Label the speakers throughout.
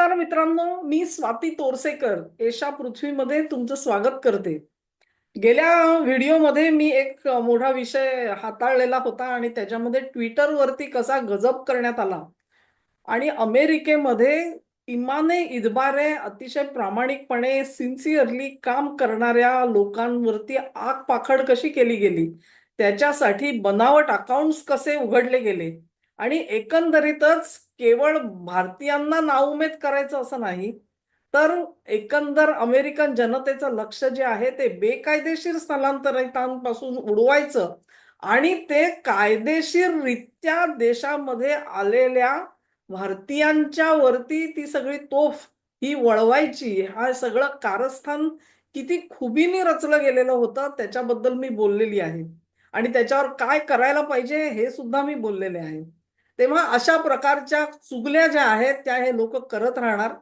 Speaker 1: नमस्कार मित्रांनो मी स्वाती तोरसेकर. एशा पृथ्वीमध्ये तुमचं स्वागत करते. गेल्या व्हिडिओमध्ये मी एक मोठा विषय हाताळलेला होता आणि त्याच्यामध्ये ट्विटरवरती कसा गजब करण्यात आला. आणि अमेरिकेमध्ये इमाने इदबारे अतिशय प्रामाणिकपणे सिन्सिअरली काम करणाऱ्या लोकांवरती आग पाखड कशी केली गेली? त्याच्यासाठी बनावट अकाउंट्स कसे उघडले गेले? आणि एकंदरीतच केवळ भारतीयांना नाउमेद करायचं असं नाही तर एकंदर अमेरिकन जनतेचं लक्ष जे आहे ते बेकायदेशीर स्थलांतरितांपासून उडवायचं आणि ते कायदेशीररित्या देशामध्ये आलेल्या भारतीयांच्या वरती ती सगळी तोफ ही वळवायची हा सगळं कारस्थान किती खुबीने रचलं गेलेलं होतं त्याच्याबद्दल मी बोललेली आहे. आणि त्याच्यावर काय करायला पाहिजे हे सुद्धा मी बोललेले आहे. तेव्हा अशा प्रकारच्या चुगल्या ज्या आहेत त्या हे लोक करत राहणार.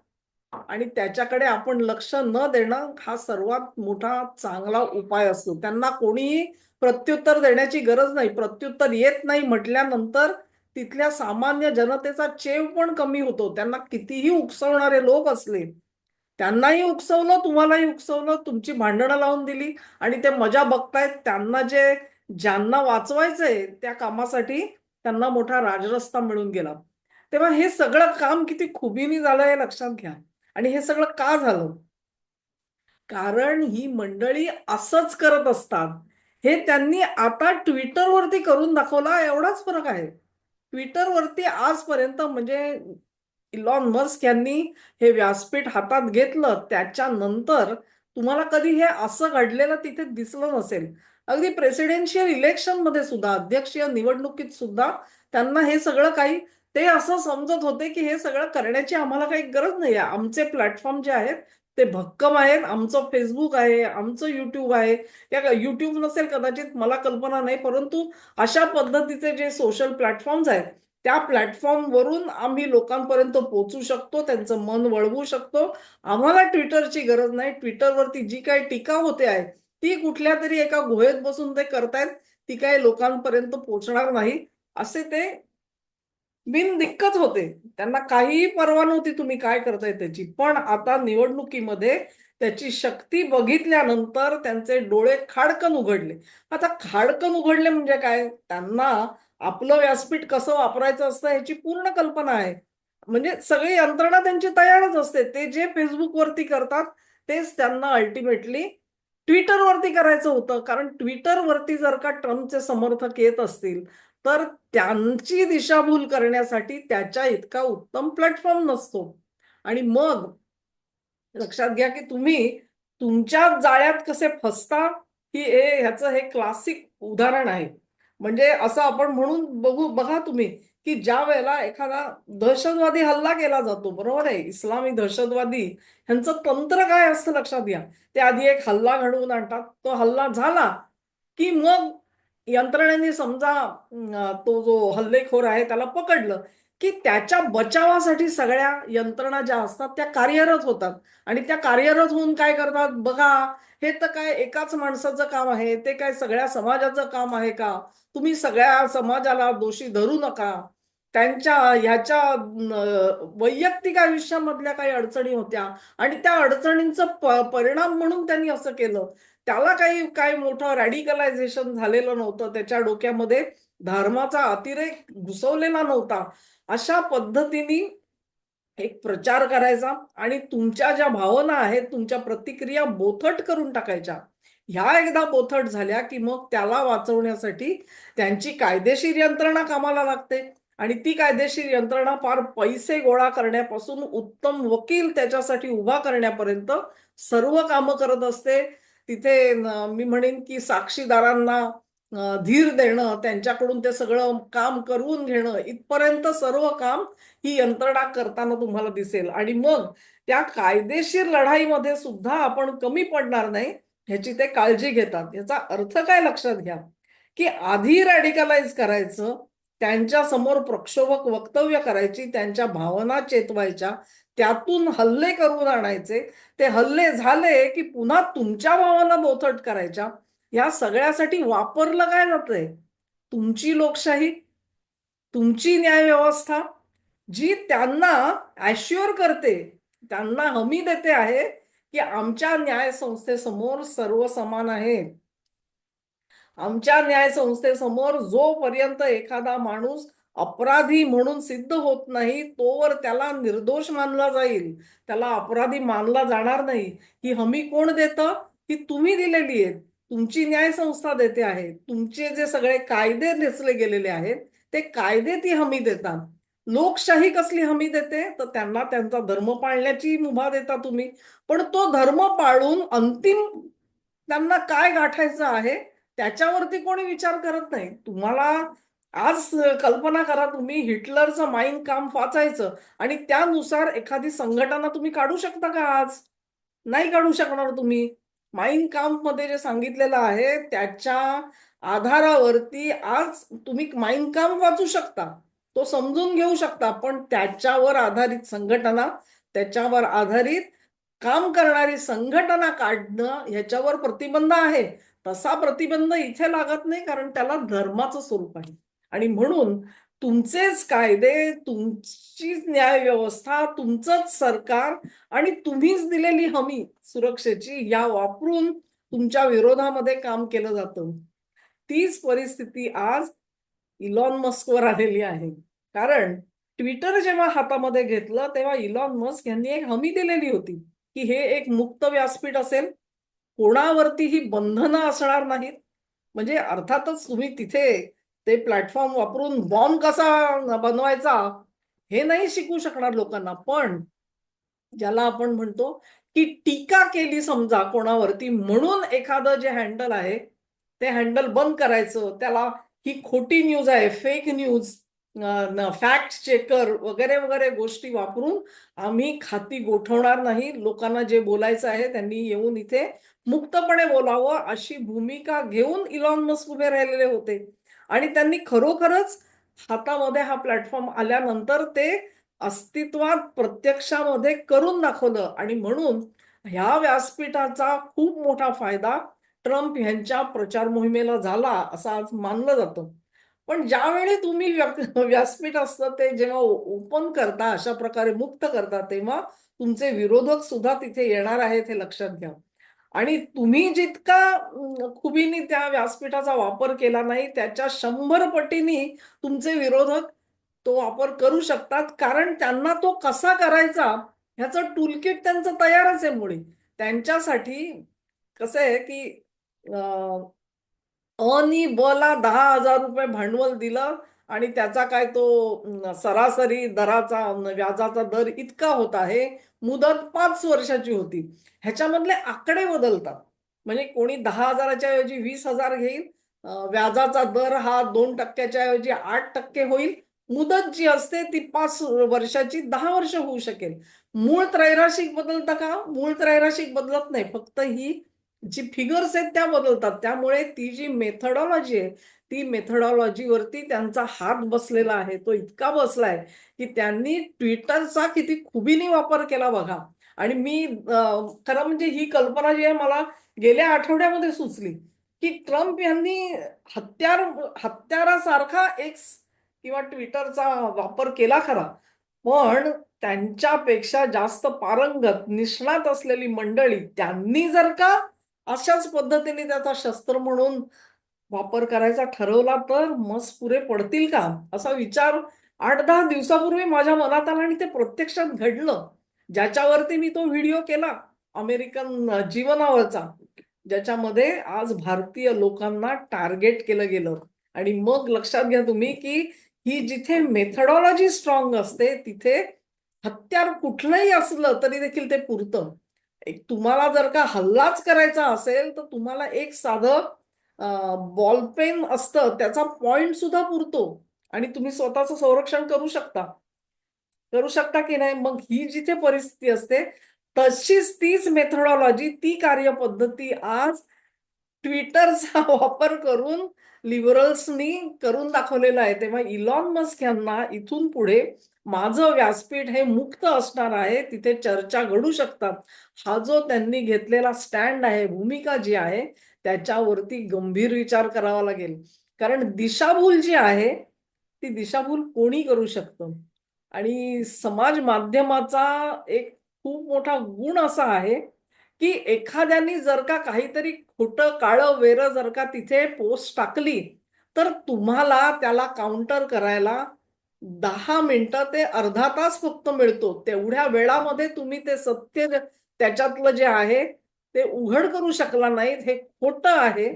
Speaker 1: आणि त्याच्याकडे आपण लक्ष न देणं हा सर्वात मोठा चांगला उपाय असतो. त्यांना कोणीही प्रत्युत्तर देण्याची गरज नाही. प्रत्युत्तर येत नाही म्हटल्यानंतर तिथल्या सामान्य जनतेचा चेव पण कमी होतो. त्यांना कितीही उकसवणारे लोक असले त्यांनाही उकसवलं तुम्हालाही उकसवलं तुमची भांडणं लावून दिली आणि ते मजा बघतायत त्यांना जे ज्यांना वाचवायचंय त्या कामासाठी त्यांना मोठा राजरस्ता मिळून गेला. तेव्हा हे सगळं काम किती खुबीनी झालं हे लक्षात घ्या. आणि हे सगळं का झालं? कारण ही मंडळी असंच करत असतात. हे त्यांनी आता ट्विटरवरती करून दाखवला एवढाच फरक आहे. ट्विटरवरती आजपर्यंत म्हणजे इलॉन मस्क यांनी हे व्यासपीठ हातात घेतलं त्याच्यानंतर तुम्हाला कधी हे असं घडलेलं तिथे दिसलं नसेल. अगदी प्रेसिडेन्शियल इलेक्शनमध्ये सुद्धा अध्यक्षीय निवडणुकीत सुद्धा त्यांना हे सगळं काही ते असं समजत होते की हे सगळं करण्याची आम्हाला काही गरज नाही आहे. आमचे प्लॅटफॉर्म जे आहेत ते भक्कम आहेत. आमचं फेसबुक आहे आमचं युट्यूब आहे. या युट्यूब नसेल कदाचित मला कल्पना नाही. परंतु अशा पद्धतीचे जे सोशल प्लॅटफॉर्म्स आहेत त्या प्लॅटफॉर्मवरून आम्ही लोकांपर्यंत पोहोचू शकतो त्यांचं मन वळवू शकतो. आम्हाला ट्विटरची गरज नाही. ट्विटरवरती जी काही टीका होते आहे ती कुठल्या तरी एका गुहेत बसून ते करतायत ती काही लोकांपर्यंत पोहोचणार नाही असे ते बिनदिक्कत होते. त्यांना काहीही परवा नव्हती तुम्ही काय करताय त्याची. पण आता निवडणुकीमध्ये त्याची शक्ती बघितल्यानंतर त्यांचे डोळे खाडकन उघडले. आता खाडकन उघडले म्हणजे काय? त्यांना आपलं व्यासपीठ कसं वापरायचं असतं ह्याची पूर्ण कल्पना आहे. म्हणजे सगळी यंत्रणा त्यांची तयारच असते. ते जे फेसबुकवरती करतात तेच त्यांना अल्टिमेटली ट्विटरवरती करायचं होतं. कारण ट्विटरवरती जर का ट्रम्पचे समर्थक येत असतील तर त्यांची दिशाभूल करण्यासाठी त्याच्या इतका उत्तम प्लॅटफॉर्म नसतो. आणि मग लक्षात घ्या की तुम्ही तुमच्या जाळ्यात कसे फसता ही हे ह्याचं हे क्लासिक उदाहरण आहे. म्हणजे असं आपण म्हणून बघू बघा तुम्ही. की ज्या वेळेला एखादा दहशतवादी हल्ला केला जातो बरोबर आहे? इस्लामी दहशतवादी ह्यांचं तंत्र काय असतं लक्षात घ्या. ते आधी एक हल्ला घडवून आणतात तो हल्ला झाला की मग यंत्रणेने समजा तो जो हल्लेखोर आहे त्याला पकडलं की त्याच्या बचावासाठी सगळ्या यंत्रणा ज्या असतात त्या कार्यरत होतात. आणि त्या कार्यरत होऊन काय करतात? बघा हे तर काय एकाच माणसाचं काम आहे ते काय सगळ्या समाजाचं काम आहे का? तुम्ही सगळ्या समाजाला दोषी धरू नका. त्यांच्या ह्याच्या वैयक्तिक आयुष्यामधल्या काही अडचणी होत्या. आणि त्या अडचणींचा परिणाम म्हणून त्यांनी असं केलं. त्याला काही काही मोठं रॅडिकलायझेशन झालेलं नव्हतं. त्याच्या डोक्यामध्ये धर्माचा अतिरेक घुसवलेला नव्हता. अशा पद्धतीने एक प्रचार करायचा आणि तुमच्या ज्या भावना आहेत तुमच्या प्रतिक्रिया बोथट करून टाकायच्या. ह्या एकदा बोथट झाल्या की मग त्याला वाचवण्यासाठी त्यांची कायदेशीर यंत्रणा कामाला लागते. आणि ती कायदेशीर यंत्रणा फार पैसे गोळा करण्यापासून उत्तम वकील त्याच्यासाठी उभा करण्यापर्यंत सर्व कामं करत असते. तिथे मी म्हणेन की साक्षीदारांना धीर देणं त्यांच्याकडून ते सगळं काम करून घेणं इथपर्यंत सर्व काम ही यंत्रणा करताना तुम्हाला दिसेल. आणि मग त्या कायदेशीर लढाईमध्ये सुद्धा आपण कमी पडणार नाही ह्याची ते काळजी घेतात. याचा अर्थ काय लक्षात घ्या? की आधी रॅडिकलाइज करायचं त्यांच्यासमोर प्रक्षोभक वक्तव्य करायची त्यांच्या भावना चेतवायच्या त्यातून हल्ले करून आणायचे. ते हल्ले झाले की पुन्हा तुमच्या भावना बोथट करायच्या. या सगळ्यासाठी वापरलं काय जातंय? तुमची लोकशाही तुमची न्याय व्यवस्था जी त्यांना ॲश्युअर करते त्यांना हमी देते आहे की आमच्या न्याय संस्थेसमोर सर्व समान आहेत आमच्या न्याय संस्थेसमोर जोपर्यंत एखादा माणूस अपराधी म्हणून सिद्ध होत नाही तोवर त्याला निर्दोष मानला जाईल. त्याला अपराधी मानला जाणार नाही. ही हमी कोण देतं? ही तुम्ही दिलेली आहे तुमची न्याय संस्था देते आहे. तुमचे जे सगळे कायदे नेचले गेलेले आहेत ते कायदे ती हमी देतात. लोकशाही कसली हमी देते? तर त्यांना त्यांचा धर्म पाळण्याची मुभा देता तुम्ही. पण तो धर्म पाळून अंतिम त्यांना काय गाठायचं आहे? त्याच्यावरती कोणी विचार करत नाही. तुम्हाला आज कल्पना करा तुम्ही हिटलरचं माइंड काम वाचायचं आणि त्यानुसार एखादी संघटना तुम्ही काढू शकता का आज? नाही काढू शकणार तुम्ही. माइंड काम्पमध्ये जे सांगितलेलं आहे त्याच्या आधारावरती आज तुम्ही माइंड काम वाचू शकता. तो समजून घेऊ शकता पण त्याच्यावर आधारित संघटना त्याच्यावर आधारित काम करणारी संघटना काढणं ह्याच्यावर प्रतिबंध आहे. तसा प्रतिबंध इथे लागत नाही कारण त्याला धर्माचं स्वरूप आहे. आणि म्हणून तुमचेच कायदे तुमचीच न्याय व्यवस्था तुमचंच सरकार आणि तुम्हीच दिलेली हमी सुरक्षेची या वापरून तुमच्या विरोधामध्ये काम केलं जातं. तीच परिस्थिती आज इलॉन मस्कवर आलेली आहे. कारण ट्विटर जेव्हा हातामध्ये घेतलं तेव्हा इलॉन मस्क यांनी एक हमी दिलेली होती की हे एक मुक्त व्यासपीठ असेल कोणावरतीही बंधनं असणार नाहीत. म्हणजे अर्थातच तुम्ही तिथे ते प्लॅटफॉर्म वापरून बॉम्ब कसा बनवायचा हे नाही शिकू शकणार लोकांना. पण ज्याला आपण म्हणतो की टीका केली समजा कोणावरती म्हणून एखादं जे हँडल आहे ते हँडल बंद करायचं त्याला ही खोटी न्यूज आहे फेक न्यूज फॅक्ट चेकर वगैरे वगैरे गोष्टी वापरून आम्ही खाती गोठवणार नाही. लोकांना जे बोलायचं आहे त्यांनी येऊन इथे मुक्तपणे बोलावं अशी भूमिका घेऊन इलॉन मस्क उभे राहिलेले होते. आणि त्यांनी खरोखरच हातामध्ये हा प्लॅटफॉर्म आल्यानंतर ते अस्तित्वात प्रत्यक्षामध्ये करून दाखवलं. आणि म्हणून ह्या व्यासपीठाचा खूप मोठा फायदा ट्रम्प यांच्या प्रचार मोहिमेला झाला असं आज मानलं जातं. पण ज्यावेळी तुम्ही व्यासपीठ असतं ते जेव्हा ओपन करता अशा प्रकारे मुक्त करता तेव्हा तुमचे विरोधक सुद्धा तिथे येणार आहेत हे लक्षात घ्या. आणि तुम्ही जितका खुबीनी त्या व्यासपीठाचा वापर केला नाही त्याच्या शंभर पटीने तुमचे विरोधक तो वापर करू शकतात कारण त्यांना तो कसा करायचा ह्याचं टूलकिट त्यांचं तयारच आहे मुळे. त्यांच्यासाठी कसं आहे की अनी बला दहा हजार रुपये भांडवल दिलं आणि त्याचा काय तो सरासरी दराचा व्याजाचा दर इतका होत आहे. मुदत पाच वर्षाची होती. ह्याच्यामधले आकडे बदलतात. म्हणजे कोणी दहा हजाराच्या ऐवजी वीस हजार घेईल व्याजाचा दर हा दोन टक्क्याच्या ऐवजी आठ टक्के होईल. मुदत जी असते ती पाच वर्षाची दहा वर्ष होऊ शकेल. मूळ त्रैराशिक बदलता का? मूळ त्रैराशिक बदलत नाही. फक्त ही जी फिगर्स आहेत त्या बदलतात. त्यामुळे ती जी मेथडॉलॉजी आहे ती मेथडॉलॉजीवरती त्यांचा हात बसलेला आहे. तो इतका बसलाय की त्यांनी ट्विटरचा किती खुबीने वापर केला बघा. आणि मी खरं म्हणजे ही कल्पना जी आहे मला गेल्या आठवड्यामध्ये सुचली की ट्रम्प यांनी हत्यार हत्यारासारखा एक्स किंवा ट्विटरचा वापर केला खरा. पण त्यांच्यापेक्षा जास्त पारंगत निष्णात असलेली मंडळी त्यांनी जर का अशाच पद्धतीने त्याचा शस्त्र म्हणून वापर करायचा ठरवला तर मस पुरे पडतील का? असा विचार आठ दहा दिवसापूर्वी माझ्या मनात आला आणि ते प्रत्यक्षात घडलं. ज्याच्यावरती मी तो व्हिडिओ केला अमेरिकन जीवनावरचा ज्याच्यामध्ये आज भारतीय लोकांना टार्गेट केलं गेलं. आणि मग लक्षात घ्या तुम्ही की ही जिथे मेथडॉलॉजी स्ट्रॉंग असते तिथे हत्यार कुठलंही असलं तरी देखील ते पुरतं. एक तुम्हाला जर का हल्लाच करायचा असेल तर तुम्हाला एक साधं बॉलपेन असतं त्याचा पॉइंट सुद्धा पुरतो. आणि तुम्ही स्वतःच संरक्षण करू शकता. करू शकता की नाही? मग ही जिथे परिस्थिती असते तशीच तीच मेथडॉलॉजी ती कार्यपद्धती आज ट्विटरचा वापर करून लिबरल्सनी करून दाखवलेला आहे. तेव्हा इलॉन मस्क यांना इथून पुढे माझं व्यासपीठ हे मुक्त असणार आहे तिथे चर्चा घडू शकतात. हा जो त्यांनी घेतलेला स्टँड आहे भूमिका जी आहे त्याच्यावरती गंभीर विचार करावा लागेल. कारण दिशाभूल जी आहे ती दिशाभूल कोणी करू शकतं? आणि समाज माध्यमाचा एक खूप मोठा गुण असा आहे की एखाद्यानी जर का काहीतरी खोटं काळं वेरं जर का तिथे पोस्ट टाकली तर तुम्हाला त्याला काउंटर करायला दहा मिनिटं ते अर्धा तास फक्त मिळतो. तेवढ्या वेळामध्ये तुम्ही ते सत्य त्याच्यातलं जे आहे ते उघड करू शकला नाहीत. हे खोटं आहे.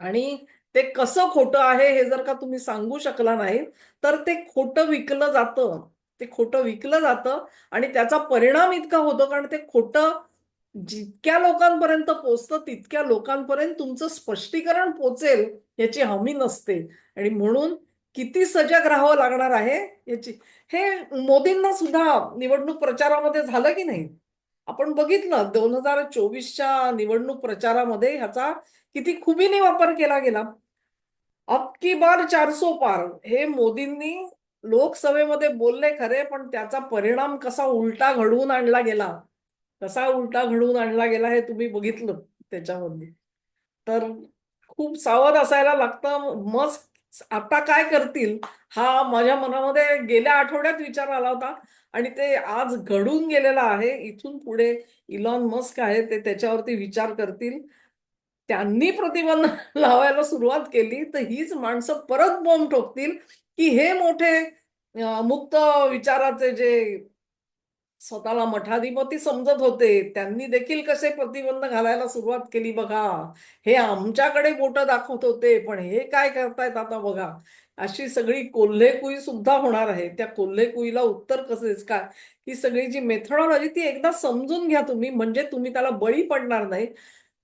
Speaker 1: आणि ते कसं खोटं आहे हे जर का तुम्ही सांगू शकला नाही तर ते खोटं विकलं जातं. ते खोटं विकलं जातं आणि त्याचा परिणाम इतका होतो कारण ते खोटं जितक्या लोकांपर्यंत पोचतं तितक्या लोकांपर्यंत तुमचं स्पष्टीकरण पोचेल याची हमी नसते. आणि म्हणून किती सजग राहावं लागणार आहे याची. हे मोदींना सुद्धा निवडणूक प्रचारामध्ये झालं की नाही? आपण बघितलं दोन हजार चोवीसच्या निवडणूक प्रचारामध्ये ह्याचा किती खुबीने वापर केला गेला. अब की बार चारसो पार हे मोदींनी लोकसभेमध्ये बोलले खरे पण त्याचा परिणाम कसा उलटा घडवून आणला गेला? कसा उलटा घडवून आणला गेला हे तुम्ही बघितलं त्याच्यामध्ये. तर खूप सावध असायला लागतं मस्क आता काय करतील? हा माझ्या मनामध्ये गेल्या आठवड्यात विचार आला होता आणि ते आज घडून गेलेला आहे. इथून पुढे इलॉन मस्क आहे ते त्याच्यावरती विचार करतील. त्यांनी प्रतिबंध लावायला सुरुवात केली तर हीच माणसं परत बॉम्ब ठोकतील की हे मोठे मुक्त विचाराचे जे स्वतःला मठाधिपती समजत होते. त्यांनी देखील कसे प्रतिबंध घालायला सुरुवात केली बघा. हे आमच्याकडे बोटं दाखवत होते पण हे काय करतायत आता बघा. अशी सगळी कोल्हेकुई सुद्धा होणार आहे. त्या कोल्हेकुईला उत्तर कसेच काय ही सगळी जी मेथडॉलॉजी ती एकदा समजून घ्या तुम्ही. म्हणजे तुम्ही त्याला बळी पडणार नाही.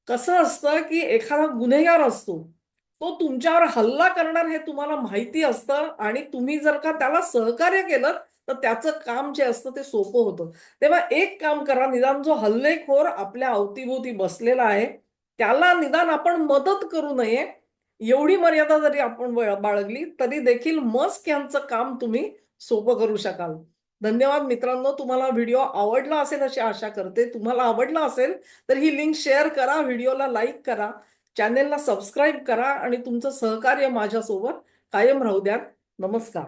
Speaker 1: कसं असतं की एखादा गुन्हेगार असतो तो तुमच्यावर हल्ला करणार हे तुम्हाला माहिती असतं. आणि तुम्ही जर का त्याला सहकार्य केलं तर त्याचं काम जे असतं ते सोपं होतं. तेव्हा एक काम करा निदान जो हल्लेखोर आपल्या अवतीभोवती बसलेला आहे त्याला निदान आपण मदत करू नये एवढी मर्यादा जरी आपण बाळगली तरी देखील मस्क यांचं काम तुम्ही सोपं करू शकाल. धन्यवाद मित्रांनो तुम्हाला व्हिडिओ आवडला असेल अशी आशा करते. तुम्हाला आवडला असेल तर ही लिंक शेअर करा व्हिडिओला लाईक करा चॅनेलला सबस्क्राईब करा आणि तुमचं सहकार्य माझ्यासोबत कायम राहू द्या नमस्कार.